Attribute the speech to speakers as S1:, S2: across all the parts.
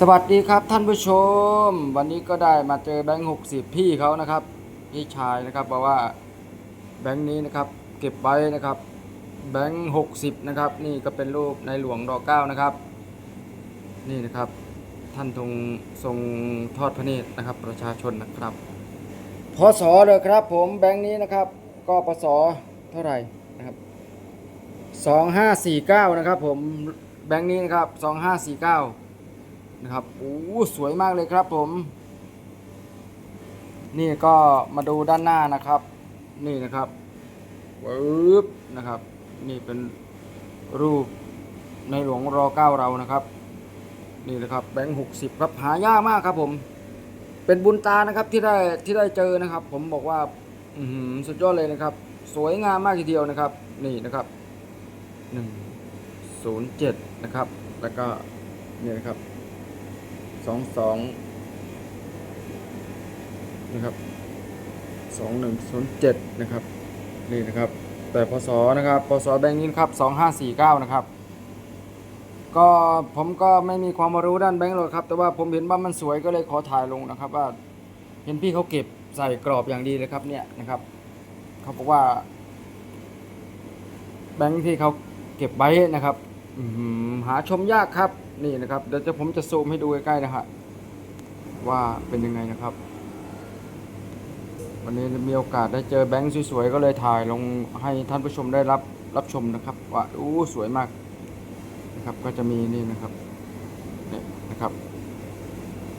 S1: สวัสดีครับท่านผู้ชม วันนี้ก็ได้มาเจอแบงค์หกสิบพี่เขานะครับ พี่ชายนะครับบอกว่าแบงค์นี้นะครับเก็บไว้นะครับแบงค์หกสิบนะครับนี่ก็เป็นรูปในหลวงรอเก้านะครับ นี่นะครับท่านทรงทรงทอดพระเนตรนะครับ ประชาชนนะครับพศเลยครับผมแบงค์นี้นะครับก็พศเท่าไหร่นะครับสองห้าสี่เก้านะครับผมแบงค์นี้นะครับสองห้าสี่เก้า นะครับโอ้สวยมากเลยครับผม นี่ก็มาดูด้านหน้านะครับ นี่นะครับปึ๊บนะครับ นี่เป็นรูปในหลวงรอเก้าเรานะครับ นี่นะครับแบงค์หกสิบครับหายากมากครับผม เป็นบุญตานะครับที่ได้ที่ได้เจอนะครับ ผมบอกว่าอือหือสุดยอดเลยนะครับ สวยงามมากทีเดียวนะครับ นี่นะครับหนึ่งศูนย์เจ็ดนะครับ แล้วก็นี่นะครับ สองสองนะครับสองหนึ่งศูนย์เจ็ดนะครับนี่นะครับ แต่พศนะครับพศแบงค์นี้ครับสองห้าสี่เก้านะครับ ก็ผมก็ไม่มีความรู้ด้านแบงค์หรอกครับ แต่ว่าผมเห็นว่ามันสวยก็เลยขอถ่ายลงนะครับ ว่าเห็นพี่เขาเก็บใส่กรอบอย่างดีเลยครับเนี่ยนะครับเขาบอกว่า แบงค์ที่เขาเก็บไว้นะครับหาชมยากครับ นี่นะครับ เดี๋ยวจะผมจะซูมให้ดูใกล้ๆนะฮะว่าเป็นยังไงนะครับ วันนี้มีโอกาสได้เจอแบงค์สวยๆก็เลยถ่ายลงให้ท่านผู้ชมได้รับรับชมนะครับว่าอู้สวยมากนะครับ ก็จะมีนี่นะครับเนี่ยนะครับ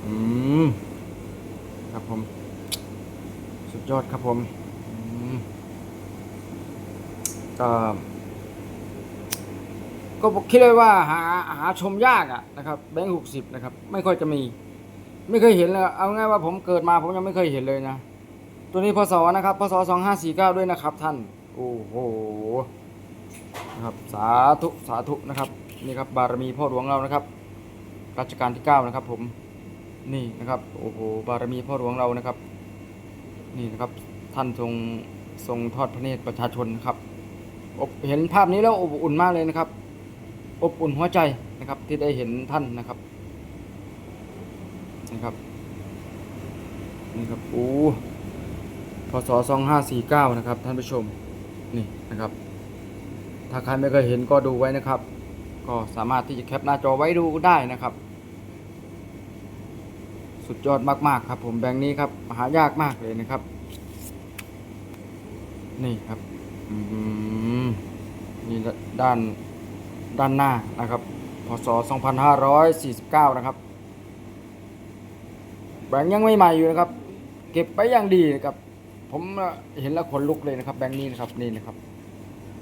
S1: อืมครับผม สุดยอดครับผมอืมก็ ก็คิดเลยว่าหาหาชมยากอะนะครับแบงค์หกสิบนะครับ ไม่ค่อยจะมี ไม่เคยเห็นเลยเอาง่ายว่าผมเกิดมาผมยังไม่เคยเห็นเลยนะ ตัวนี้พศนะครับพศสองห้าสี่เก้าด้วยนะครับท่าน โอ้โหนะครับสาธุสาธุนะครับนี่ครับบารมีพ่อหลวงเรานะครับรัชกาลที่เก้านะครับ ผมนี่นะครับโอ้โหบารมีพ่อหลวงเรานะครับ นี่นะครับท่านทรงทรงทอดพระเนตรประชาชนครับเห็นภาพนี้แล้วอบอุ่นมากเลยนะครับ อบอุ่นหัวใจนะครับที่ได้เห็นท่านนะครับนะครับนี่ครับโอ้พศสองห้าสี่เก้านะครับท่านผู้ชมนี่นะครับ ถ้าใครไม่เคยเห็นก็ดูไว้นะครับ ก็สามารถที่จะแคปหน้าจอไว้ดูได้นะครับ สุดยอดมากๆครับผมแบงค์นี้ครับหายากมากเลยนะครับ นี่ครับอืมนี่ด้าน ด้านหน้านะครับ พศ 2549 นะครับ แบงค์ยังไม่ใหม่อยู่นะครับ เก็บไปอย่างดีนะครับ ผมเห็นแล้วขนลุกเลยนะครับ แบงค์นี้นะครับนี่นะครับ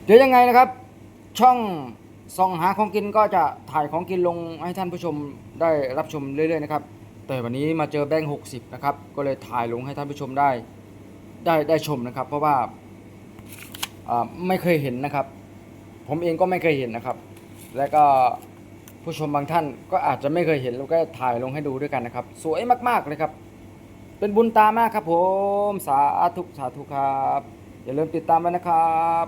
S1: เดี๋ยวยังไงนะครับ ช่องส่องหาของกินก็จะถ่ายของกินลงให้ท่านผู้ชมได้รับชมเรื่อยๆนะครับ แต่วันนี้มาเจอแบงค์60 นะครับ ก็เลยถ่ายลงให้ท่านผู้ชมได้ได้ได้ชมนะครับ เพราะว่าอ่าไม่เคยเห็นนะครับ ผมเองก็ไม่เคยเห็นนะครับ และก็ผู้ชมบางท่านก็อาจจะไม่เคยเห็นเราก็ถ่ายลงให้ดูด้วยกันนะครับ สวยมากๆเลยครับ เป็นบุญตามากครับผม สาธุสาธุครับ อย่าลืมติดตามไว้นะครับ